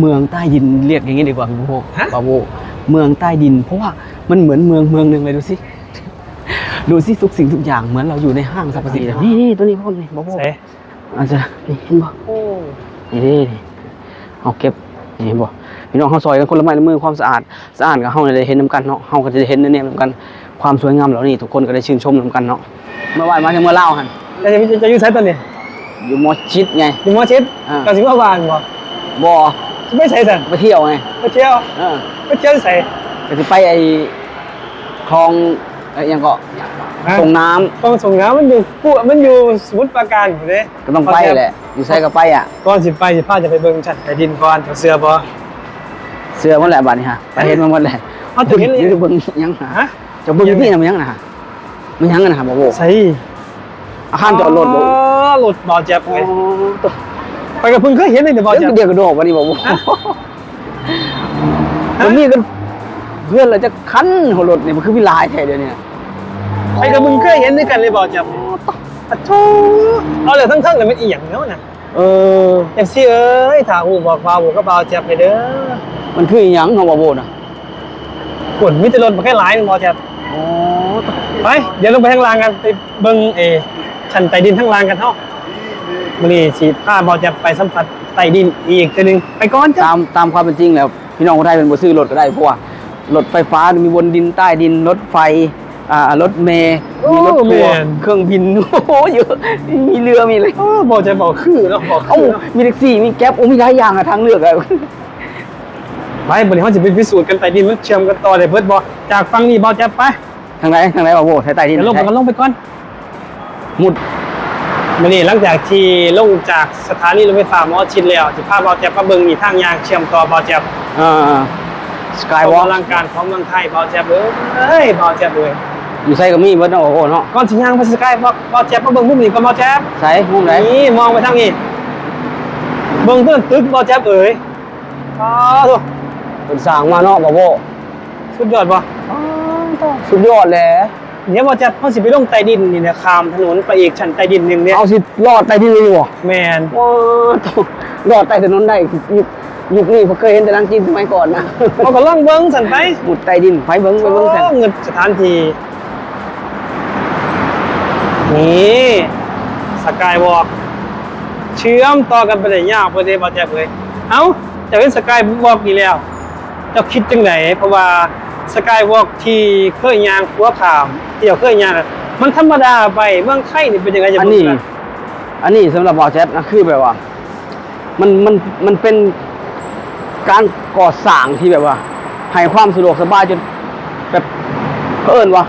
เมืองใต้ดินเรียกอย่างนี้ดีกว่าพี่โบฮะบาโบเมืองใต้ดิน เพราะว่ามันเหมือนเมืองเมืองหนึ่งเลยดูสิดูสิทุกสิ่งทุกอย่างเหมือนเราอยู่ในห้างสรรพสินค้านี่นี่ตัวนี้พ่อนี่บาโบใส่อาจจะนี่เห็นบ่โอ้นี่นี่นี่เอาเก็บนี่เห็นบ่พี่น้องเฮาซอยกันคนละไม้ละมือความสะอาดสะอาดกับเฮาเนี่ยได้เห็นนํกันเนาะเฮาก็จะได้เห็นแน่ๆนํกันความสวยงามเหล่านี้ทุกคนก็ได้ชื่นชมนํกันเนาะเมื่อวานมาจากเมื่อเล่าวหั่นจะจะจะอยู่ใส่ตัวนี้อยู่มอชิดไงอยู่หมอชิดอ่ากับสิบวานบ่บ่ ไม่ใส่สันไปเที่ยวไงไปเที่ยวเออไปเที่ยวใส่ก็สิไปไอ้คลองไอ้หยังก็ส่งน้ำกองส่งน้ำมันอยู่ปุ๊มันอยู่สมุทรปราการอยู่เด้ก็ต้องไปแหละอยู่ใส่ก็ไปอะก่อนสิไปสิพาจะไปเบิ่งชั้นใต้ดินก่อนเอาเสื้อบ่เสื้อมันแหละบัดนี้ฮะไปเห็นมันหมดแหละเอาถึงเห็นเลยดี๋ยวเบิ่งยังหาฮะจะเบิ่งอยู่นี่น่ะมันยังน่ะฮะมันยังกันนะฮะบ่โบใส่อาคารจอดรถบ่อ๋อรถบ่อเจ็บอ๋ไงอตัว ไปกับเพิ่งเคยเห็นเลยเดี๋ยวบ่อเดี๋เจ็ยวบเดี๋ยวก็โดดวันนี้บ่โบฮะมันมีกันเพื่อนเราจะคันหัวรถนี่มันคือวิลายแท้เดี๋ยวนี้ไปกับเพิ่งเคยเห็นด้วยกันเลยบ่อเจ็บอะโธ่เอาเลยทั้งๆเลยมันอีหยังเนาะน่ะเออเอฟซีเอ้ยถ้าฮู้บอกว่าบ่ก็บ่าวเจ็บให้เด้อมันคืออีหยังเฮาบ่โบน่ะฝนมีแต่รถบ่แค่หลายนึงบ่อเจ็บอ๋อไปเดี๋ยวลงไปข้างล่างกันไปเบิ่งเอชั้นใต้ดินข้างล่างกันเฮา มื้อนี้สิพาบ่อเจ็บไปสัมผัสใต้ดินอีกเทื่อนึงไปก่อนจ้ะตามตามความเป็นจริงแล้วพี่น้องคนไทยเป็นบ่ซื้อรถก็ได้เพราะว่ารถไฟฟ้ามีบนดินใต้ดินรถไฟอ่ารถเมล์มีรถทัวร์เครื่องบินโอ้โหเยอะมีเรือมีอะไรเออบ่จะบอกคือเนาะบอกเอ้าคือเนาะมีแท็กซี่มีแก๊ปโอ้มีหลายอย่างอะทางเลือกอะ ไปมื้อนี้เฮาสิไปพิสูจน์กันใต้ดินมันเชื่อมกันต่อได้เบิดบ่จากฝั่งนี้บ่จะไปทางไหนทางไหนบ่โบใช้ใต้ดินเดี๋ยวลงไปกันลงไปก่อน มุด มื้อนี้หลังจากที่ลงจากสถานีรถไฟฟ้าหมอชิดแล้วสิพาบ่อแจ๊บมาเบิ่งนี่ทางยางเชื่อมต่อบ่อแจ๊บอ่าสกายวออล์ลังการของเมืองไทยบ่อแจ๊บเอ้ยบ่อแจ๊บเลยอยู่ใส่ก็มีเบิดเนาะโอ้โหเนาะก่อนสิย่างไปสกายบ่บ่อแจ๊บมาเบิ่งมุมนี้ก่อนบ่อแจ๊บใส่มุมไหนนี่มองไปทางนี้เบิ่งต้นตึกบ่อแจ๊บเอ้ยอ้าวโถ่เป็นสร้างมาเนาะบ่โบสุดยอดบ่สุดยอดเลย เดี๋ยวบ่อแจ๊บเฮาสิไปลงใต้ดินนี่นะข้ามถนนไปอีกชั้นใต้ดินหนึงเนี่ยเอาสิรอดใต้ดินเลยบ่แม่นว้าวต้องรอดใต้ถนนได้ยุคยุคนี้ผมเคยเห็นแต่หนังจีนสมัยก่อนนะเอาก็ลองเบิ่งสั่นไปหมุดใต้ดินไปเบิ้งไปเบิ้งแทนโอ้เงินสถานที่นี่สกายวอล์กเชื่อมต่อกันไปได้ยากบ่ได้บ่แจ๊บเอ้ยเอ้าจะเป็นสกายวอล์กนี่แล้วเจ้าคิดจังไหนเพราะว่า สกายวอล์กที่เคยย่างขัวขามที่เราเคยย่างน่ะมันธรรมดาไปเมืองไทยนี่เป็นยังไงจะอันบอกนี้กันอันนี้สำหรับบอแจ๊บนะคือแบบว่า มันมันมันเป็นการก่อสร้างที่แบบว่าให้ความสะดวกสบายจนแบบเอิญว่า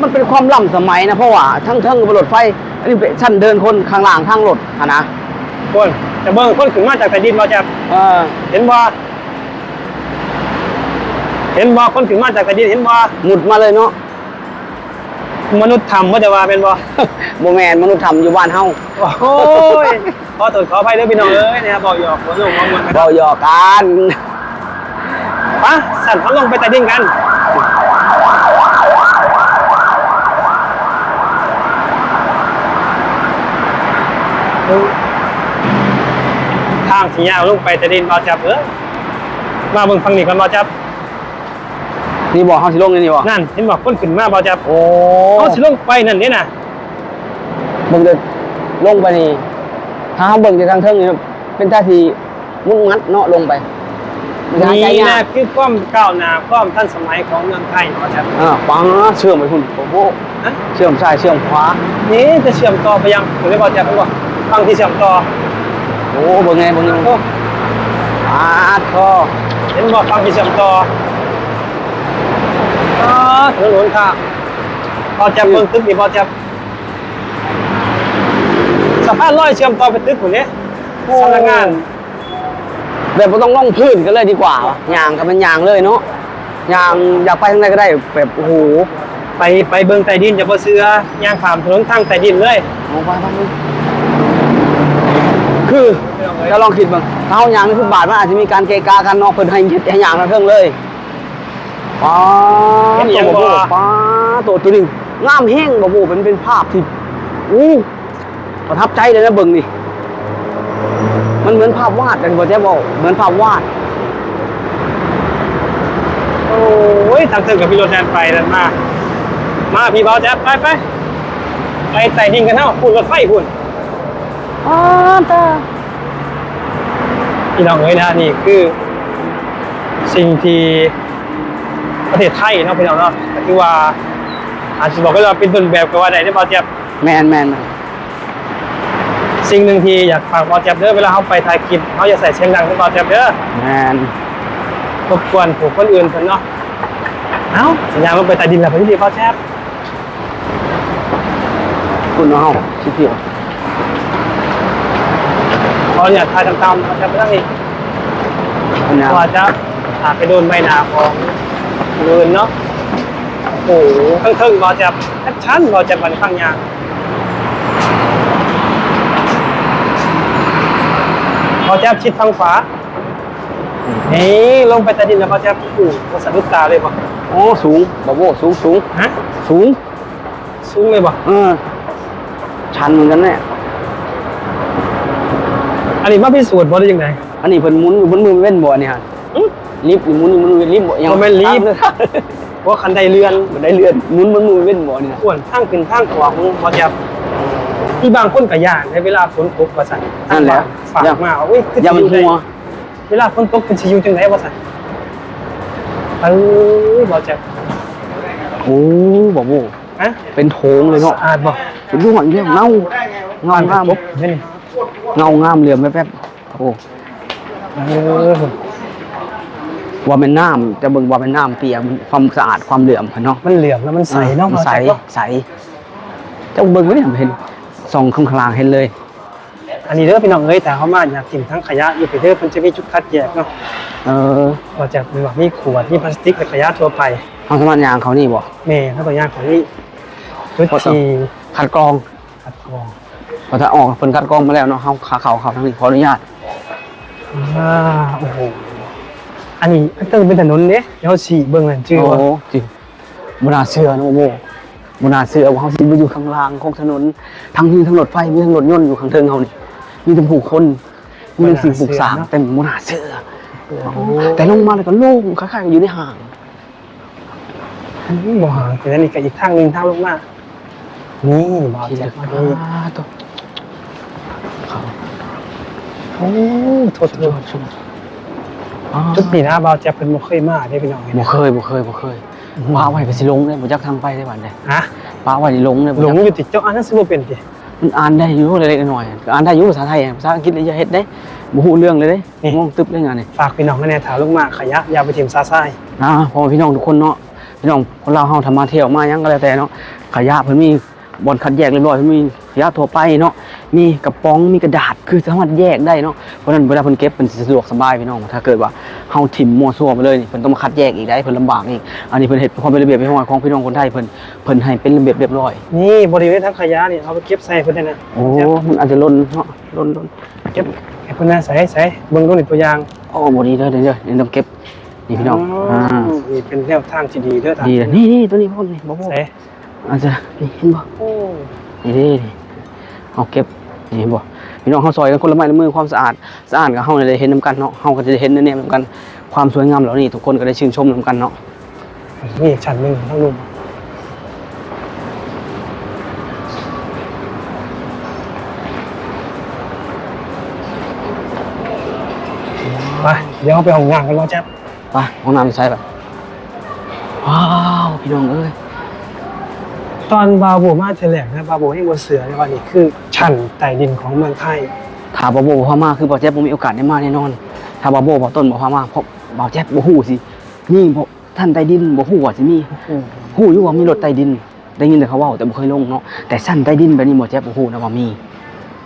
มันเป็นความล้ำสมัยนะเพราะว่าทั้งทั้งรถไฟ อันนี้เป็นชั้นเดินคนข้างล่างทางรถอะนะคนแต่เบิ่งคนขึ้นมาจากแผ่นดินบ่จะเออเห็นบ่ เห็นบ่คนขึ้นมาจากแผ่นดินเห็นบ่หมุดมาเลยเนาะมนุษย์ทำบ่จะว่าเป็นบ่โมแมนมนุษย์ทำอยู่บ้านเฮาโอ้ยขอโทษขออภัยเด้อพี่น้องเอ้ยนะครับบอกหยอกหัวลงมองมันไปเบาหยอกกันปะสั่นเขาลงไปใต้ดินกันทางสียาวลงไปใต้ดินบ่จับเอ้ยมาเบิ่งฟังนี่ก่อนบ่จับ นี่บอกเฮาสิลงนี่นี่บ่นั่นเห็นบอกคนขึ้นมาบ่จับโอ้เขาสิลงไปนั่นนี่น่ะเบิ่งเดินลงไปนี่ถ้าเฮาเบิ่งจากทางเทิงนี่เป็นท่าที่มุดมัดเนาะลงไปมันจะหายใจนี่ยานะกคือความก้าวหน้าความทันสมัยของเมืองไทยบ่จับอ่าปังเชื่อมไปคุณโอ้โหนะเชื่อมซ้ายเชื่อมขวานี่จะเชื่อมต่อไปยังถึงได้บ่จับบ่ฟังที่เชื่อมต่อโอ้เบิ่งไงเบิ่งไงโอ้อาดคอเห็นบ่ฟังที่เชื่อมต่อ อ๋อถนนค่ะบ่จับเบิ่งตึกนี่บ่จับสะพานลอยเชื่อมต่อไปตึกพุ่นเด้สำนักงานแบบบ่ต้องล่องพื้นกันเลยดีกว่าย่างกับมันย่างเลยเนาะย่างอยากไปทางไหนก็ได้แบบโอ้โหไปไปเบิงใต้ดินจะบ่เสือย่างขามถนนทางใต้ดินเลยเอาไปไปคือถ้าลองคิดบ้างถ้าย่างนี่คือบาทมันอาจจะมีการเกกากันนาะเพิ่นให้ยึดให้ย่างทาเทิงเลย ป้าเห็นอีหยังตัวบ่ บ่ป้าตัวตัวหนึงงามแฮงบ่บ่เป็นเป็นภาพที่อู้ประทับใจเลยนะเบิ่งนี่ มันเหมือนภาพวาดกันบ่แจ๊บบอกเหมือนภาพวาด โอ้ยทางเทิงกับพี่โรถแทนไปนั่นมา มาพี่เบาแจ๊บไปไปไปไต่ดินกันเนาะพูดรถไฟพูดอ๋อตาพี่น้องเอ้ยนะนี่คือ สิ่งที่ ประเทศไทยเนาะพี่น้องเนาะแต่ที่ว่าอาจจะบอกว่าเราเป็นต้นแบบก็ว่าได้ได้เบาแจ๊บแมนแมนสิ่งหนึ่งที่อยากฝากเบาแจ๊บเด้อเวลาเขาไปถ่ายคลิปเขาอย่าใส่เสียงดังให้เบาแจ๊บเด้อแมนรบกวนผู้คนอื่นเพิ่นเนาะเอ้าสัญญาณมันไปใต้ดินแล้วเพิ่นสิเบาแจ๊บคุณเอาชิเที่ยวขออนุญาตถ่ายตามๆเบาแจ๊บไปทางนี้คุณเอาว่าจะอาจไปโดนใบหน้าของ คนอื่นเนาะโอ้โหเครื่องๆเบาแจ๊บแอคชั่นเบาแจ๊บมันข้างยางเบาแจ๊บชิดทางขวานี่ลงไปใต้ดินแล้วเขาจะผูกสะดุดตาเลยป่ะโอ้สูงบาโบสูงสูงฮะสูง สูงเลยป่ะเออชันเหมือนกันเนี่ยอันนี้มาพิสูจน์บ่ได้ยังไงอันนี้เพิ่นหมุนอยู่บนมือเว้นบ่อันนี่ฮะ ลิฟต์นี่หมุนอยู่บนมือลิฟต์บ่บ่แม่นลิฟต์เลยว่าคันใดเรือนบ่ได้เลื่อนหมุนบนมือเว้นบ่นี่นะส่วนทางขึ้นทางขวาของบ่จะที่บางคนก็ย่านในเวลาฝนตกว่าซั่นนั่นแหละฝากมาว่าอุ้ยคืออย่ามันสิหัวได้เวลาฝนตกเป็นสิอยู่จังไดว่าซั่นเอ้ยบ่จะโอ้บาโบฮะเป็นโถงเลยเนาะสะอาดบ่เป็นรูปหันเรียกเงาเงางามตกเห็นนี่เงางามเหลี่ยมแป๊บๆโอ้ เออ ว่าเป็นน้ำจะเบิ่งว่าเป็นน้ำเปียกมันความสะอาดความเหลื่อมเพิ่นเนาะมันเหลืองแล้วมันใสเนาะมับ่ใสจะเนาะใสเจ้าเบิ่งไว้เนี่ยเห็นส่องข้างล่างเห็นเลย อันนี้เด้อพี่น้องเอ้ยแต่เขามาอยากกินทั้งขยะอยู่ไปเด้อมันจะมีจุดคัดแยกเนาะเออก็จะมีว่ามีขวดมีพลาสติกและขยะทั่วไปเฮาสามารถยางเขานี่บ่แม่ถ้าตัวอย่างของนี่จุดพอต้องที่คัดกรองคัดกรองพอถ้าออกเพิ่นคัดกรองมาแล้วเนาะเฮาขาเขาเขาทางนี้ขออนุญาตอ่าโอ้โห อันนี้อันตึงเป็นถนนเด้เดี๋ยวเขาฉีเบิ่งนั่นชื่อโอ้ว่าจริงบ่น่าเชื่อนะโอ้โหบ่น่าเชื่อว่าเฮาสิมาอยู่ข้างล่างของถนนทั้งนี้ทั้งรถไฟมีทั้งรถยนต์อยู่ข้างเทิงเฮานี่มีแต่ผู้คนมีแต่สิ่งปลูกสร้างเต็มบ่น่าเชื่อโอ้โหแต่ลงมาแล้วก็โล่งคล้ายๆอยู่ในห้างบ่ห่างแต่นั่นนี่ก็อีกทางหนึงทางลงมานี่บ่าวที่แจ็จะคมาอ่ดีาตัวเขาโอ้โทษสุดโทยอษ ดสุดอ่าจุดนี้นะบ่าวแจ็คเพิ่นบ่เคยมาเด้พี่น้องเอ้ยบ่นะเคยบ่เคยบ่เคยป้าไว้ก็สิลงได้บ่จักทางไปได้บัดใดฮะป้าไว้นี่ลงได้บ่หลจังกอยู่ติดเจ้าอ่านหนังสือบ่เป็นติมันอ่านได้อยู่เล็กๆน้อยๆอ่านได้อยู่ภาษาไทยภาษาอังกฤษเลยอย่าเฮ็ดได้บ่ฮู้เรื่องเลยเด้งงตึบเรื่องงานนี่ฝากพี่น้องแน่ๆถามลงมาขยะอย่าไปถิ่มซาซ่ายนะพ่อพี่น้องทุกคนเนาะพี่น้องคนเราวเฮาทำมาเที่ยวมาหยังก็แล้วแต่เนาะขยะเพิ่นมี บ่อนคัดแยกเรียบร้อยเพิ่นมีขยะทั่วไปเนาะมีกระป๋องมีกระดาษคือสามารถแยกได้เนาะเพราะฉะนั้นเวลาเพิ่นเก็บเพิ่นสิสะดวกสบายพี่น้องถ้าเกิดว่าเฮาถิ่มมั่วซั่วไปเลยนี่เพิ่นต้องมาคัดแยกอีกได้เพิ่นลำบากอีกอันนี้เพิ่นเฮ็ดเพื่อความเป็นระเบียบเรียบร้อยของพี่น้องคนไทยเพิ่นเพิ่นให้เป็นระเบียบเรียบร้อยนี่บริเวณทั้งขยะนี่เอาไปเก็บใส่เพิ่นได้นะโอ้มันอาจจะล้นเนาะล้นล้นเก็บให้เพิ่นน่าใส่ใส่เบิ่งดูนี่ตัวอย่างโอ้บ่ดีเด้อเด้อเด้อนี่ต้องเก็บนี่พี่น้องอ่านี่เป็นแนวทางที่ดีเด้อท่านดีเลยนี่นี่ตัวนี้พ่อนี่บ่บ่ใส่ อาจจะนี่เห็นบ่โอ้นี่นี่นี่เอาเก็บนี่เห็นบ่พี่น้องเฮาซอยกันคนละไม้ละมือความสะอาดสะอาดกับเฮาเนี่ยได้เห็นนํกันเนาะเฮาก็จะได้เห็นแน่ๆนํกันความสวยงามเหล่านี้ทุกคนก็ได้ชื่นชมนํกันเนาะนี่อีกชั้นหนึงทั้งนุ่มไปเดี๋ยวเราไปห้องงานกันว่าจ๊บไปห้องน้ำใช้แบบว้าวพี่น้องเอ้ย ตอนบาโบมาเทแลกนะบาโบให้บัวเสือในวันนี้คือชั้นใต้ดินของเมืองไทยถ้าบ่โบบ่พามาคือบ่แจ๊บบ่มีโอกาสได้มาแน่นอน ถ้าบ่โบบ่ต้นบ่พามาเพราะบ่แจ๊บบ่ฮู้สินี่บ่ท่านใต้ดินบ่ฮู้ว่าสิมีฮู้อยู่ว่ามีรถใต้ดิน ได้ยินแต่เขาเว้าแต่บ่เคยลงเนาะแต่สั้นใต้ดินแบบนี้บ่แจ๊บบ่ฮู้นะว่ามี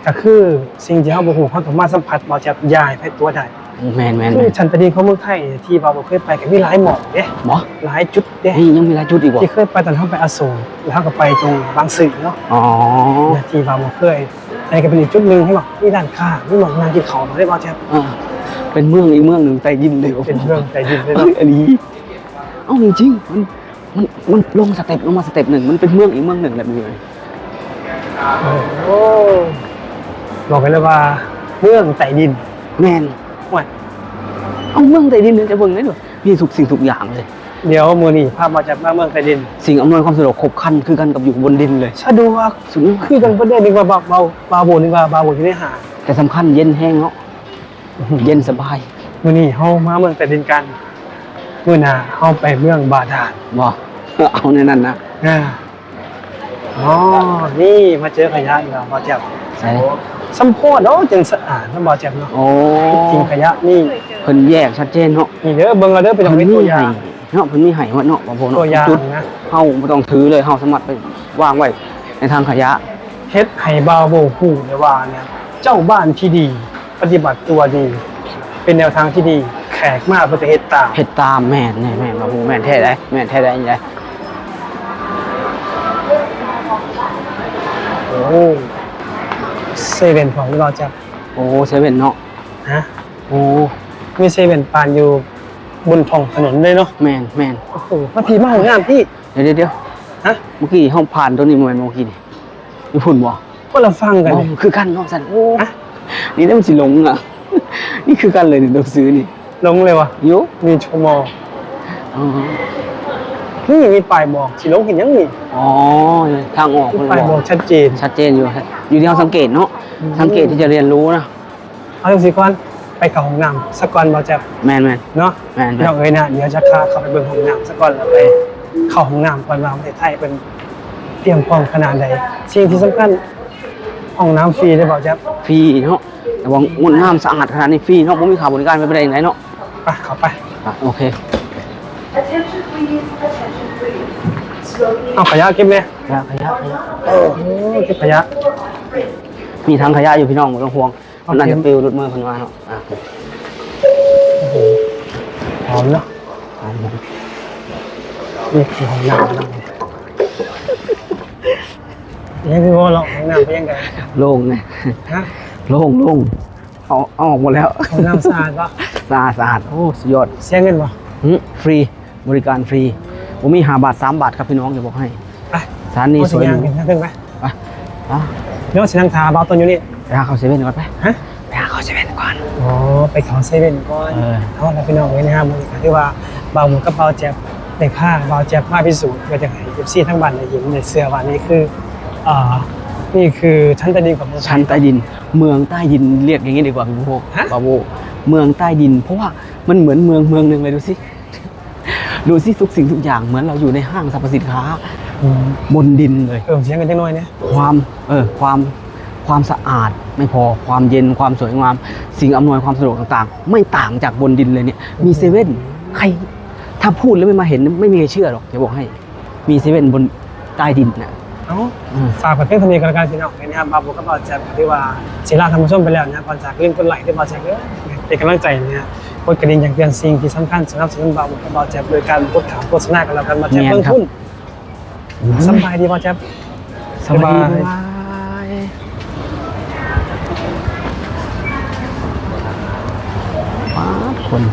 ก็คือสิ่งที่เขาบอกเขาสามารถสัมผัสบาจับยายไปตัวได้ แม่นแม่นคืแม่อนชั้นใต้ดินของเมืองไทยที่บาโบเคยไปก็มีหลายหมอกเด้บ่หลายจุดเด้นี่ยังมีหลายจุดอีกบ่ที่เคยไปตอนเขาไปอโศกแล้วเขาก็ไปตรงบางสื่อเนาะอ๋อที่บาโบเคยไปก็เป็นอีกจุดหนึ่งที่บอกมีด้านข้างมีหมอกนางกินเขาได้บาจับอ่าเป็นเมืองอีกเมืองหนึ่งใต้ดินเลยเป็นเรื่องใต้ดินเลยเอ้เนาะยอันนี้เอ้าจริงๆมันมันมันลงสเต็ปลงมาสเต็ปหนึ่งมันเป็นเมืองอีกเมืองหนึ่งแบบนี้เลยโอ้โหบอกกันเลยว่าเมืองใต้ดินแม่นโอ้ย เอาเมืองใต้ดินเนี่ยจะเบิ่งได้ด้วยมีทุกสิ่งทุกอย่างเลย เดี๋ยวมือนี่ภาพมาจากมาเมืองไทยดิน สิ่งอำนวยความสะดวกครบครันคือกันกับอยู่บนดินเลยสะดวกสุดยอดคือกันประเด็นนึงว่าเบาเบาเบาโบนึงว่าเบาโบอยู่ในหาดแต่สำคัญเย็นแห้งเนาะเย็นสบายมือนี่เฮามาเมืองไทยดินกันมือหน้าเฮาไปเมืองบาดาลบ่เอาในนั้นนะอ่าอ๋อนี่มาเจอขยะอีกแล้วบ่แจ่มใช่ สัมโพดเนาะจังสะอาดนะบ่แจ่มเนาะโอ้จริงขยะนี่เพิ่นแยกชัดเจนเนาะนี่เด้อเบิ่งเอาเด้อเป็นเพิ่นเป็นมีตัวอย่าให้งเนาะเพิ่นมีให้ว่าเนาะบ่โพเนาะตัวอย่างจุดนะเฮาบ่ต้องถือเลยเฮาสามารถไปวางไว้ในทางขยะเฮ็ดให้บาวโบฮู้เลยว่าเนี่ยเจ้าบ้านที่ดี ปฏิบัติตัวดี เป็นแนวทางที่ดี แขกมาเพื่อจะเฮ็ดตามเฮ็ดตามแม่นแน่แม่นบ่โพแม่นแท้ได้แม่นแท้ได้ยังไงโอ้ เซเว่นของเราจะโอ้เซเว่นเนาะฮะโอ้มีเซเว่นปานอยู่บนท้องถนนเลยเนาะแม่นแม่นโอ้โหมาพี่มาของงามพี่เดี๋ยวเดี๋ยวเดี๋ยวฮะเมื่อกี้เฮาผ่านตัวนี้มาเมื่อกี้นี่มีพุ่นบ่ก็เราฟังกันอ๋อเลยคือกันเนาะสั่นโอ้ฮะนี่ได้มันสิหลงอะนี่คือกันเลยนี่ตัวซื้อนี่ลงเลยวะอยุมีโชว์มอลอ๋อ นี่มีป้ายบอกสิลงเห็นยังนี่อ๋อทางออกมีมันป้ายบบออกกชัดเจน ชัดเจนอยู่ครับอยู่ที่เราสังเกตเนาะอืมสังเกตที่จะเรียนรู้นะเอาจังสิก่อนไปเข้าห้องน้ำสักก่อนบ่แจ๊บแมนแมนเนาะแม่นๆเดี๋ยวเอ้ยนะเดี๋ยวจะพาเข้าไปเบิ่งห้องน้ำสักก่อนแล้วไปเข้าห้องน้ำก่อนว่าประเทศไทยเป็นเตรียมพร้อมขนาดใดสิ่งที่สำคัญห้องน้ำฟรีได้บ่แจ๊บฟรีเนาะแต่ว่างดน้ำสะอาดขนาดนี้ฟรีเนาะผมมีข่าวบริการไปประเด็นไหนเนาะไปเข้าไปอะโอเค เอาขยะเก็บเลยขยะขยะขยะโอ้เก็บขยะมีทางขยะอยู่พี่น้องไม่ต้องห่วงโอเคมันน่าจะปิวรุดมือคนมาเนาะอะโอ้โหหอมเนาะเอาผมนี่คือห้องน้ำเนาะนี่คือว่าเราห้องน้ำไปยังไงโล่งเนี่ยฮะโล่งโล่งเอาเอาออกหมดแล้วห้องน้ำสะอาดปะสะอาดสะอาดโอ้สุดยอดเสียเงินปะหึฟรีบริการฟรี ผมมีหาบาทสามบาทครับพี่น้องจะบอกให้ไปสถานีเอาสสัญวยหญาณรูกันนะเพิ่งไปไปอะเดี๋ยวสินังทาเบาต้นอยู่นี่ ไปหาเขาเซเว่นก่อนไปฮะ ไปหาเขาเซเว่นก่อน อ๋อ ไปเขาเซเว่นก่อนเออ เอาละพี่น้องเลยนะครับมือนี้ที่ว่าเบาหมูกับเบาแจ๊บในผ้าเบาแจ๊บผ้าพิสูจน์ก็จะให้เอฟซีทั้งบ้านได้เห็นในเสื้อว่านี่คืออ่านี่คือชั้นใต้ดินของเมืองไทชั้ยนใต้ดิน เมืองใต้ดินเรียกอย่างนี้ดีกว่าพี่พวกฮะ บาโบเมืองใต้ดิน เพราะว่ามันเหมือนเมืองเมืองหนึ่งเลยดูสิ ดูสิทุกสิ่งทุกอย่างเหมือนเราอยู่ในห้างสรรพสินค้าอืมบนดินเลยเพิ่มเสียงกันจังหน่อยเนี่ยความเออความความสะอาดไม่พอความเย็นความสวยงาม สิ่งอำนวยความสะดวกต่างๆ ไม่ต่างจากบนดินเลยเนี่ย มีเซเว่นใครถ้าพูดแล้วไม่มาเห็นไม่มีใครเชื่อหรอกจะบอกให้ มีเซเว่นบนใต้ดินนะเอ้าอืมฝากกับเพื่อนคนนี้กันแล้วกันพี่น้องนะครับบาบูกับเบาแจ๊บที่ว่าศิลาธรรมชมไปแล้วนะก่อนจากเรื่องคนไหลที่เบาแจ๊บเยอะเป็นกำลังใจนะฮะก ดกระดิ่งอย่างเตือนสิ่งที่สำคัญสนับสนุนบาบูกับเบาแจ๊บโดยการกดถามโฆษณากันแล้วกันมาแจ๊บเพิ่มทุนสำบายดีเบาแจ๊บสบายสบายว้าคน